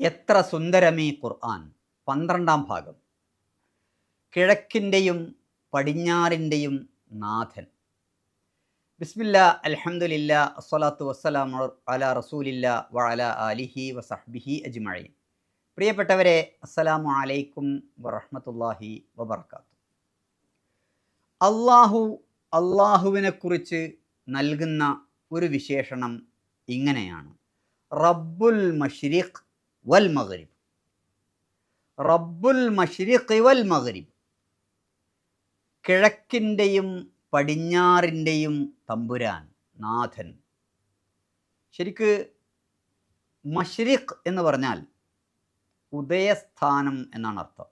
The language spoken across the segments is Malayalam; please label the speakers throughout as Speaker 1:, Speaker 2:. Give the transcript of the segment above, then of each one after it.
Speaker 1: എത്ര സുന്ദരമീ ഖുർആൻ? പന്ത്രണ്ടാം ഭാഗം. കിഴക്കിന്റെയും പടിഞ്ഞാറിന്റെയും നാഥൻ. ബിസ്മില്ല അലഹമുല്ല അസ്വലാത്തു വസ്സലാം അല റസൂലില്ല വഅല അലിഹി വസഹ്ബിഹി അജ്മഴി പ്രിയപ്പെട്ടവരെ അസ്സലാമു അലൈക്കും വറഹമത്തല്ലാഹി വബർക്കാത്തു അള്ളാഹു അള്ളാഹുവിനെക്കുറിച്ച് നൽകുന്ന ഒരു വിശേഷണം ഇങ്ങനെയാണ്. റബ്ബുൽ മഷ്രിഖ് വൽ മഗ്രിബ്. റബ്ബുൽ മഷ്രിഖ് വൽ മഗ്രിബ്. കിഴക്കിന്റെയും പടിഞ്ഞാറിന്റെയും തമ്പുരാൻ നാഥൻ. ശരിക്ക് മഷ്രിഖ് എന്ന് പറഞ്ഞാൽ ഉദയസ്ഥാനം എന്നാണ് അർത്ഥം.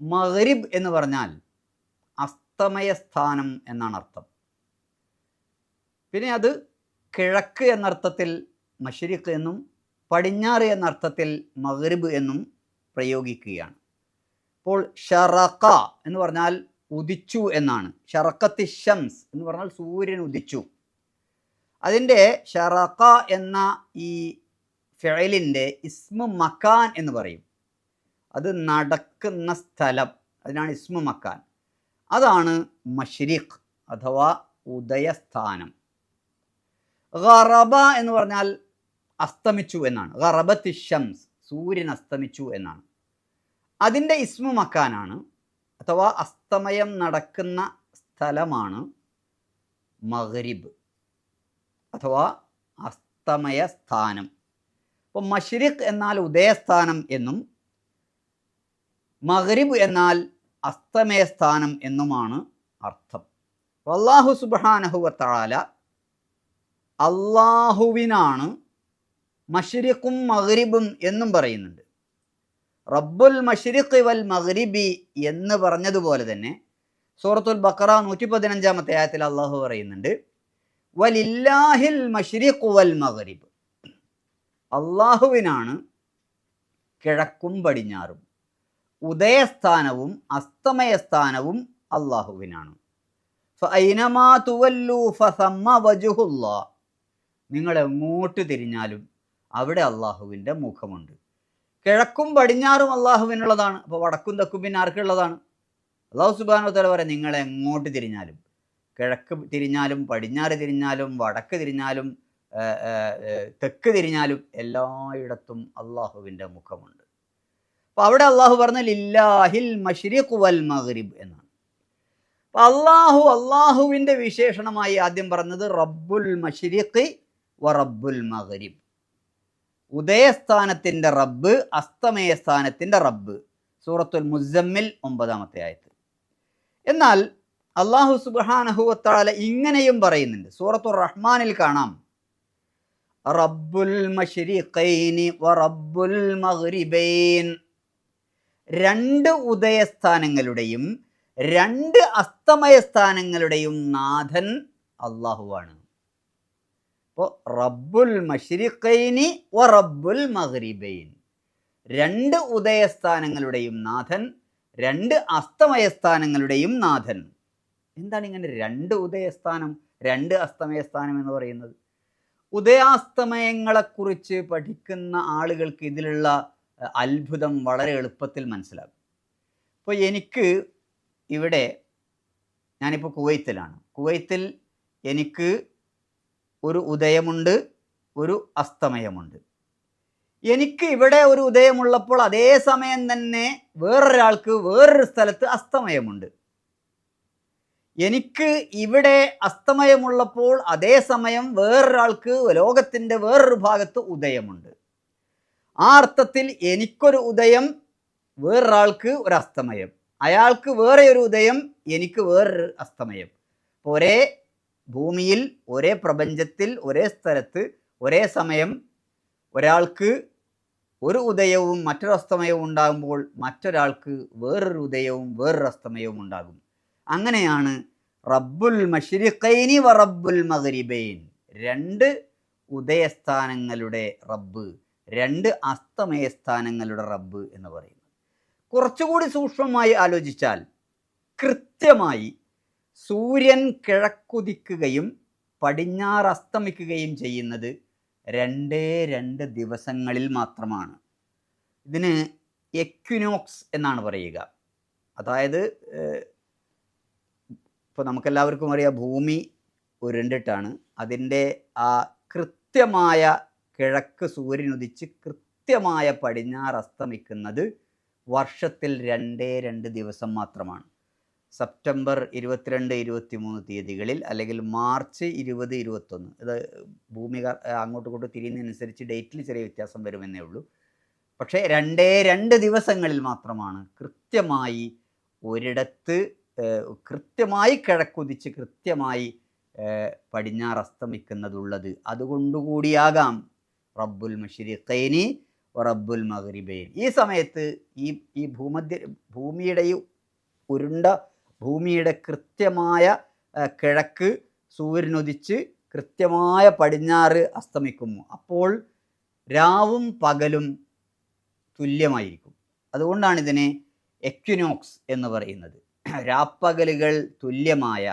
Speaker 1: മഹരിബ് എന്ന് പറഞ്ഞാൽ അസ്തമയസ്ഥാനം എന്നാണ് അർത്ഥം. പിന്നെ അത് കിഴക്ക് എന്നർത്ഥത്തിൽ മഷരിഖ് എന്നും പടിഞ്ഞാറ് എന്ന അർത്ഥത്തിൽ മഗ്രിബ് എന്നും പ്രയോഗിക്കുകയാണ്. അപ്പോൾ ഷറക്ക എന്ന് പറഞ്ഞാൽ ഉദിച്ചു എന്നാണ്. ഷറക്കത്തി ഷംസ് എന്ന് പറഞ്ഞാൽ സൂര്യൻ ഉദിച്ചു. അതിന്റെ ഷറക്ക എന്ന ഈ ഫെയലിന്റെ ഇസ്മു മക്കാൻ എന്ന് പറയും. അത് നടക്കുന്ന സ്ഥലം. അതിനാണ് ഇസ്മു മക്കാൻ. അതാണ് മഷ്രിഖ് അഥവാ ഉദയസ്ഥാനം. ഗറബ എന്ന് പറഞ്ഞാൽ അസ്തമിച്ചു എന്നാണ്. ഗറബത്തി ഷംസ് സൂര്യൻ അസ്തമിച്ചു എന്നാണ്. അതിന്റെ ഇസ്മു മക്കാനാണ് അഥവാ അസ്തമയം നടക്കുന്ന സ്ഥലമാണ് മഹരിബ് അഥവാ അസ്തമയ സ്ഥാനം. അപ്പോൾ മഷ്രിഖ് എന്നാൽ ഉദയസ്ഥാനം എന്നും മഹരിബ് എന്നാൽ അസ്തമയ സ്ഥാനം എന്നുമാണ് അർത്ഥം. അള്ളാഹു സുബാനഹുവത്താല അള്ളാഹുവിനാണ് മഷ്രിഖും മഗ്രിബും എന്നും പറയുന്നുണ്ട്. റബ്ബുൽ മഷ്രിഖ് വൽ മഗ്രിബി എന്ന് പറഞ്ഞതുപോലെ തന്നെ സൂറത്തുൽ ബക്കറ നൂറ്റി പതിനഞ്ചാമത്തെ ആയത്തിൽ അള്ളാഹു പറയുന്നുണ്ട് വലില്ലാഹിൽ മഷ്രിഖ് വൽ മഗ്രിബ്. അള്ളാഹുവിനാണ് കിഴക്കും പടിഞ്ഞാറും ഉദയസ്ഥാനവും അസ്തമയസ്ഥാനവും അള്ളാഹുവിനാണ് നിങ്ങൾ എങ്ങോട്ട് തിരിഞ്ഞാലും അവിടെ അള്ളാഹുവിന്റെ മുഖമുണ്ട്. കിഴക്കും പടിഞ്ഞാറും അള്ളാഹുവിനുള്ളതാണ്. അപ്പോൾ വടക്കും തെക്കും പിന്നെ ആർക്കുള്ളതാണ്? അള്ളാഹു സുബാനോ തല പറയാം നിങ്ങൾ എങ്ങോട്ട് തിരിഞ്ഞാലും കിഴക്ക് തിരിഞ്ഞാലും പടിഞ്ഞാറ് തിരിഞ്ഞാലും വടക്ക് തിരിഞ്ഞാലും തെക്ക് തിരിഞ്ഞാലും എല്ലായിടത്തും അള്ളാഹുവിന്റെ മുഖമുണ്ട്. അപ്പോൾ അവിടെ അള്ളാഹു പറഞ്ഞാൽ ഇല്ലാഹിൽ മഷ്രിഖ് വൽ മഗ്രിബ് എന്നാണ്. അപ്പോൾ അള്ളാഹു അള്ളാഹുവിന്റെ വിശേഷണമായി ആദ്യം പറഞ്ഞത് റബ്ബുൽ മഷ്രിഖ് വ റബ്ബുൽ മഗ്രിബ് ഉദയസ്ഥാനത്തിന്റെ റബ്ബ് അസ്തമയസ്ഥാനത്തിന്റെ റബ്ബ്. സൂറത്തുൽ മുസമ്മിൽ ഒമ്പതാമത്തെ ആയത്ത്. എന്നാൽ അള്ളാഹു സുബാനഹുവത്താല ഇങ്ങനെയും പറയുന്നുണ്ട്. സൂറത്തുൽ റഹ്മാനിൽ കാണാം. റബ്ബുൽ റബ്ബുൽ രണ്ട് ഉദയസ്ഥാനങ്ങളുടെയും രണ്ട് അസ്തമയ സ്ഥാനങ്ങളുടെയും നാഥൻ അള്ളാഹുവാണ് അപ്പോൾ റബ്ബുൽ മഷ്രിഖൈനി വ റബ്ബുൽ മഗ്രിബൈൻ. രണ്ട് ഉദയസ്ഥാനങ്ങളുടെയും നാഥൻ രണ്ട് അസ്തമയസ്ഥാനങ്ങളുടെയും നാഥൻ. എന്താണ് ഇങ്ങനെ രണ്ട് ഉദയസ്ഥാനം രണ്ട് അസ്തമയസ്ഥാനം എന്ന് പറയുന്നത്? ഉദയാസ്തമയങ്ങളെക്കുറിച്ച് പഠിക്കുന്ന ആളുകൾക്ക് ഇതിലുള്ള അത്ഭുതം വളരെ എളുപ്പത്തിൽ മനസ്സിലാകും. ഇപ്പോൾ എനിക്ക് ഇവിടെ ഞാനിപ്പോൾ കുവൈത്തിലാണ്. കുവൈത്തിൽ എനിക്ക് ഒരു ഉദയമുണ്ട് ഒരു അസ്തമയമുണ്ട്. എനിക്ക് ഇവിടെ ഒരു ഉദയമുള്ളപ്പോൾ അതേ സമയം തന്നെ വേറൊരാൾക്ക് വേറൊരു സ്ഥലത്ത് അസ്തമയമുണ്ട്. എനിക്ക് ഇവിടെ അസ്തമയമുള്ളപ്പോൾ അതേ സമയം വേറൊരാൾക്ക് ലോകത്തിന്റെ വേറൊരു ഭാഗത്ത് ഉദയമുണ്ട്. ആ അർത്ഥത്തിൽ എനിക്കൊരു ഉദയം വേറൊരാൾക്ക് ഒരു അസ്തമയം. അയാൾക്ക് വേറെ ഒരു ഉദയം എനിക്ക് വേറൊരു അസ്തമയം. ഒരേ ഭൂമിയിൽ ഒരേ പ്രപഞ്ചത്തിൽ ഒരേ സ്ഥലത്ത് ഒരേ സമയം ഒരാൾക്ക് ഒരു ഉദയവും മറ്റൊരു അസ്തമയവും ഉണ്ടാകുമ്പോൾ മറ്റൊരാൾക്ക് വേറൊരു ഉദയവും വേറൊരു അസ്തമയവും ഉണ്ടാകും. അങ്ങനെയാണ് റബ്ബുൽ മഷിരിഖൈനി വ റബ്ബുൽ മഗ്രിബൈൻ. രണ്ട് ഉദയസ്ഥാനങ്ങളുടെ റബ്ബ് രണ്ട് അസ്തമയസ്ഥാനങ്ങളുടെ റബ്ബ് എന്ന് പറയുന്നത്. കുറച്ചുകൂടി സൂക്ഷ്മമായി ആലോചിച്ചാൽ കൃത്യമായി സൂര്യൻ കിഴക്കുതിക്കുകയും പടിഞ്ഞാറ് അസ്തമിക്കുകയും ചെയ്യുന്നത് രണ്ടേ രണ്ട് ദിവസങ്ങളിൽ മാത്രമാണ്. ഇതിന് എക്വിനോക്സ് എന്നാണ് പറയുക. അതായത് ഇപ്പോൾ നമുക്കെല്ലാവർക്കും അറിയാം ഭൂമി ഉരുണ്ടിട്ടാണ്. അതിന്റെ ആ കൃത്യമായ കിഴക്ക് സൂര്യനുദിച്ച് കൃത്യമായ പടിഞ്ഞാറ് അസ്തമിക്കുന്നത് വർഷത്തിൽ രണ്ടേ രണ്ട് ദിവസം മാത്രമാണ്. സെപ്റ്റംബർ ഇരുപത്തിരണ്ട് ഇരുപത്തി മൂന്ന് തീയതികളിൽ അല്ലെങ്കിൽ മാർച്ച് ഇരുപത് ഇരുപത്തൊന്ന്. ഇത് ഭൂമി അങ്ങോട്ടും ഇങ്ങോട്ടും തിരിയുന്നതനുസരിച്ച് ഡേറ്റിൽ ചെറിയ വ്യത്യാസം വരുമെന്നേ ഉള്ളൂ. പക്ഷേ രണ്ടേ രണ്ട് ദിവസങ്ങളിൽ മാത്രമാണ് കൃത്യമായി ഒരിടത്ത് കൃത്യമായി കിഴക്കുതിച്ച് കൃത്യമായി പടിഞ്ഞാറ് അസ്തമിക്കുന്നതുള്ളത്. അതുകൊണ്ടുകൂടിയാകാം റബ്ബുൽ മഷിരിഖൈനി റബ്ബുൽ മഗ്രിബൈൻ. ഈ സമയത്ത് ഈ ഈ ഭൂമധ്യ ഭൂമിയുടെ ഈ ഉരുണ്ട ഭൂമിയുടെ കൃത്യമായ കിഴക്ക് സൂര്യനുദിച്ച് കൃത്യമായ പടിഞ്ഞാറ് അസ്തമിക്കുന്നു. അപ്പോൾ രാവും പകലും തുല്യമായിരിക്കും. അതുകൊണ്ടാണ് ഇതിനെ എക്വിനോക്സ് എന്ന് പറയുന്നത്. രാപ്പകലുകൾ തുല്യമായ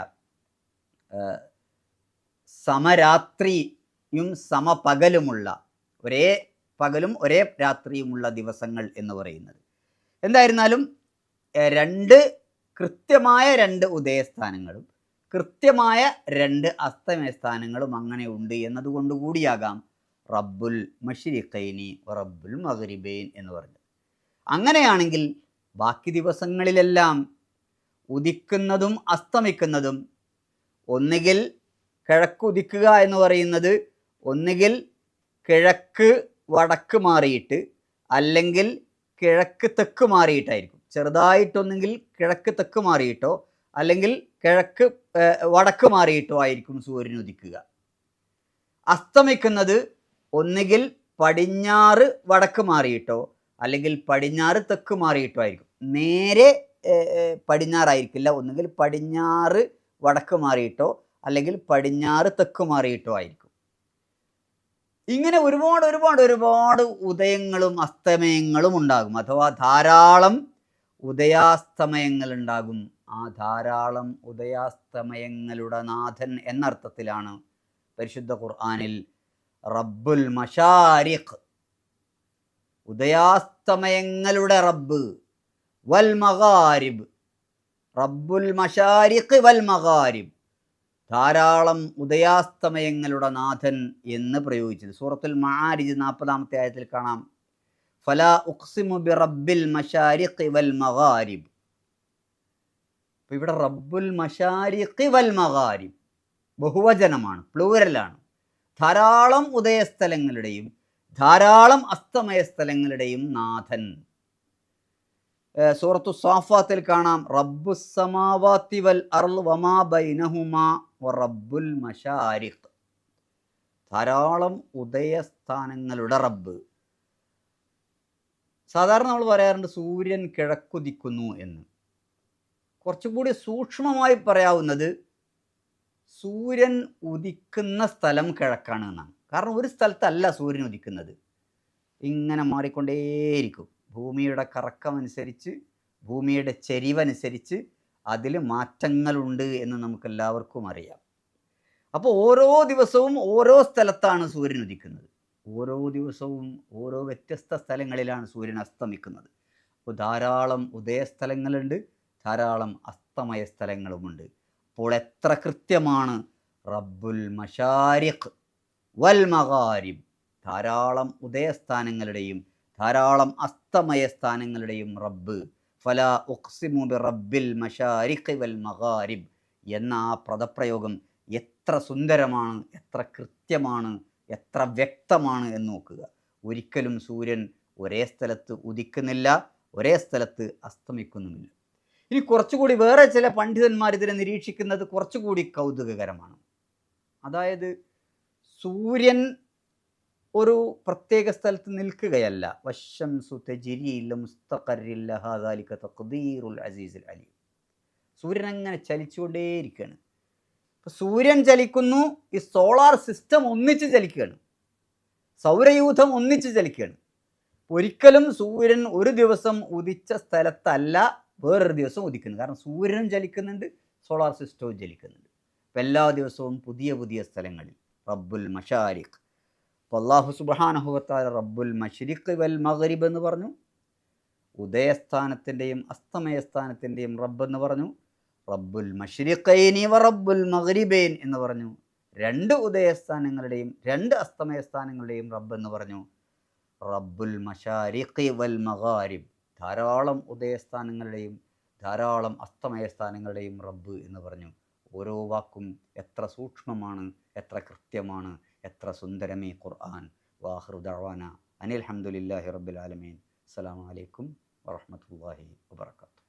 Speaker 1: സമരാത്രിയും സമപകലുമുള്ള ഒരേ പകലും ഒരേ രാത്രിയുമുള്ള ദിവസങ്ങൾ എന്ന് പറയുന്നത്. എന്തായിരുന്നാലും രണ്ട് കൃത്യമായ രണ്ട് ഉദയസ്ഥാനങ്ങളും കൃത്യമായ രണ്ട് അസ്തമയസ്ഥാനങ്ങളും അങ്ങനെ ഉണ്ട് എന്നതുകൊണ്ട് കൂടിയാകാം റബ്ബുൽ മഷിരിഖൈനി റബ്ബുൽ മഗ്രിബൈൻ എന്ന് പറഞ്ഞത്. അങ്ങനെയാണെങ്കിൽ ബാക്കി ദിവസങ്ങളിലെല്ലാം ഉദിക്കുന്നതും അസ്തമിക്കുന്നതും ഒന്നുകിൽ കിഴക്ക് ഉദിക്കുക എന്ന് പറയുന്നത് ഒന്നുകിൽ കിഴക്ക് വടക്ക് മാറിയിട്ട് അല്ലെങ്കിൽ കിഴക്ക് തെക്ക് മാറിയിട്ടായിരിക്കും. ചെറുതായിട്ടൊന്നെങ്കിൽ കിഴക്ക് തെക്ക് മാറിയിട്ടോ അല്ലെങ്കിൽ കിഴക്ക് വടക്ക് മാറിയിട്ടോ ആയിരിക്കും സൂര്യൻ ഉദിക്കുക. അസ്തമിക്കുന്നത് ഒന്നുകിൽ പടിഞ്ഞാറ് വടക്ക് മാറിയിട്ടോ അല്ലെങ്കിൽ പടിഞ്ഞാറ് തെക്ക് മാറിയിട്ടോ ആയിരിക്കും. നേരെ പടിഞ്ഞാറായിരിക്കില്ല. ഒന്നുകിൽ പടിഞ്ഞാറ് വടക്ക് മാറിയിട്ടോ അല്ലെങ്കിൽ പടിഞ്ഞാറ് തെക്ക് മാറിയിട്ടോ ആയിരിക്കും. ഇങ്ങനെ ഒരുപാട് ഒരുപാട് ഒരുപാട് ഉദയങ്ങളും അസ്തമയങ്ങളും ഉണ്ടാകും. അഥവാ ധാരാളം ഉദയാസ്തമയങ്ങൾ ഉണ്ടാകും ആ ധാരാളം ഉദയാസ്തമയങ്ങളുടെ നാഥൻ എന്നർത്ഥത്തിലാണ് പരിശുദ്ധ ഖുർആാനിൽ റബ്ബുൽ മഷാരിഖ്. ഉദയാസ്തമയങ്ങളുടെ റബ്ബ് വൽ മഗാരിബ്. റബ്ബുൽ മഷാരിഖ് വൽ മഗാരിബ്. ധാരാളം ഉദയാസ്തമയങ്ങളുടെ നാഥൻ എന്ന് പ്രയോഗിച്ചത്. സൂറത്തുൽ മഹാരിജ് നാൽപ്പതാമത്തെ ആയത്തിൽ കാണാം. ഫലാ ഉഖ്സിമു ബി റബ്ബിൽ മഷാരിഖ് വൽ മഗാരിബ്. അപ്പോൾ ഇവിടെ റബ്ബുൽ മഷാരിഖ് വൽ മഗാരിബ് ബഹുവചനമാണ് പ്ലൂരലാണ് ധാരാളം ഉദയസ്ഥലങ്ങളുടെയും ധാരാളം അസ്തമയ സ്ഥലങ്ങളുടെയും നാഥൻ സൂറത്തു സാഫാത്തിൽ കാണാം റബ്ബു സമാവാത്തി വൽ അർൾ വമാ ബൈനഹുമാ റബ്ബുൽ മഷാരിഖ് ധാരാളം ഉദയസ്ഥാനങ്ങളുടെ റബ്ബ്. സാധാരണ നമ്മൾ പറയാറുണ്ട് സൂര്യൻ കിഴക്കുദിക്കുന്നു എന്ന്. കുറച്ചുകൂടി സൂക്ഷ്മമായി പറയാവുന്നത് സൂര്യൻ ഉദിക്കുന്ന സ്ഥലം കിഴക്കാണ് എന്നാണ്. കാരണം ഒരു സ്ഥലത്തല്ല സൂര്യൻ ഉദിക്കുന്നത്. ഇങ്ങനെ മാറിക്കൊണ്ടേയിരിക്കും. ഭൂമിയുടെ കറക്കമനുസരിച്ച് ഭൂമിയുടെ ചെരിവനുസരിച്ച് അതിൽ മാറ്റങ്ങളുണ്ട് എന്ന് നമുക്ക് എല്ലാവർക്കും അറിയാം. അപ്പോൾ ഓരോ ദിവസവും ഓരോ സ്ഥലത്താണ് സൂര്യൻ ഉദിക്കുന്നത്. ഓരോ ദിവസവും ഓരോ വ്യത്യസ്ത സ്ഥലങ്ങളിലാണ് സൂര്യൻ അസ്തമിക്കുന്നത്. അപ്പോൾ ധാരാളം ഉദയസ്ഥലങ്ങളുണ്ട് ധാരാളം അസ്തമയ സ്ഥലങ്ങളുമുണ്ട്. അപ്പോൾ എത്ര കൃത്യമാണ്? റബ്ബുൽ മഷാരിഖ് വൽ മഗാരിബ്. ധാരാളം ഉദയസ്ഥാനങ്ങളുടെയും ധാരാളം അസ്തമയ സ്ഥാനങ്ങളുടെയും റബ്ബ്. ഫല ഉഖ്സിമു ബി റബ്ബിൽ മഷാരിഖ് വൽ മഗാരിബ്. എന്ന ആ പദപ്രയോഗം എത്ര സുന്ദരമാണ് എത്ര കൃത്യമാണ്. എത്ര വ്യക്തമാണ് എന്ന് നോക്കുക. ഒരിക്കലും സൂര്യൻ ഒരേ സ്ഥലത്ത് ഉദിക്കുന്നില്ല ഒരേ സ്ഥലത്ത് അസ്തമിക്കുന്നുമില്ല. ഇനി കുറച്ചുകൂടി വേറെ ചില പണ്ഡിതന്മാർ ഇതിനെ നിരീക്ഷിക്കുന്നത് കുറച്ചുകൂടി കൗതുകകരമാണ്. അതായത് സൂര്യൻ ഒരു പ്രത്യേക സ്ഥലത്ത് നിൽക്കുകയല്ല. വശംസു തഖ്ദീറുൽ അസീസുൽ അലി. സൂര്യൻ അങ്ങനെ ചലിച്ചുകൊണ്ടേയിരിക്കുകയാണ്. സൂര്യൻ ചലിക്കുന്നു ഈ സോളാർ സിസ്റ്റം ഒന്നിച്ച് ചലിക്കുകയാണ്. സൗരയൂഥം ഒന്നിച്ച് ചലിക്കുകയാണ്. ഒരിക്കലും സൂര്യൻ ഒരു ദിവസം ഉദിച്ച സ്ഥലത്തല്ല വേറൊരു ദിവസം ഉദിക്കുന്നത് കാരണം സൂര്യനും ചലിക്കുന്നുണ്ട് സോളാർ സിസ്റ്റവും ചലിക്കുന്നുണ്ട്. അപ്പം എല്ലാ ദിവസവും പുതിയ പുതിയ സ്ഥലങ്ങളിൽ റബ്ബുൽ മഷാരിഖ്. അപ്പോൾ അള്ളാഹു സുബാനഹുവത്താല റബ്ബുൽ മഷരിഖ് വൽ മഗ്രിബ് എന്ന് പറഞ്ഞു. ഉദയസ്ഥാനത്തിന്റെയും അസ്തമയസ്ഥാനത്തിന്റെയും റബ്ബ് എന്ന് പറഞ്ഞു. റബ്ബുൽ മഷ്രിഖൈനി വ റബ്ബുൽ മഗ്രിബൈൻ എന്ന് പറഞ്ഞു. രണ്ട് ഉദയസ്ഥാനങ്ങളുടെയും രണ്ട് അസ്തമയസ്ഥാനങ്ങളുടെയും റബ്ബ് എന്ന് പറഞ്ഞു. റബ്ബുൽ മഷാരിഖി വൽ മഗാരിബ്. ധാരാളം ഉദയസ്ഥാനങ്ങളുടെയും ധാരാളം അസ്തമയസ്ഥാനങ്ങളുടെയും റബ്ബ് എന്ന് പറഞ്ഞു. ഓരോ വാക്കും എത്ര സൂക്ഷ്മമാണ് എത്ര കൃത്യമാണ് എത്ര സുന്ദരമേ ഖുർആൻ. വാഹൃദാന അനിൽ ഹംദുലില്ലാഹി റബ്ബിൽ ആലമീൻ. അസ്സലാമു അലൈക്കും വറഹ്മത്തുള്ളാഹി വബറകാതുഹു.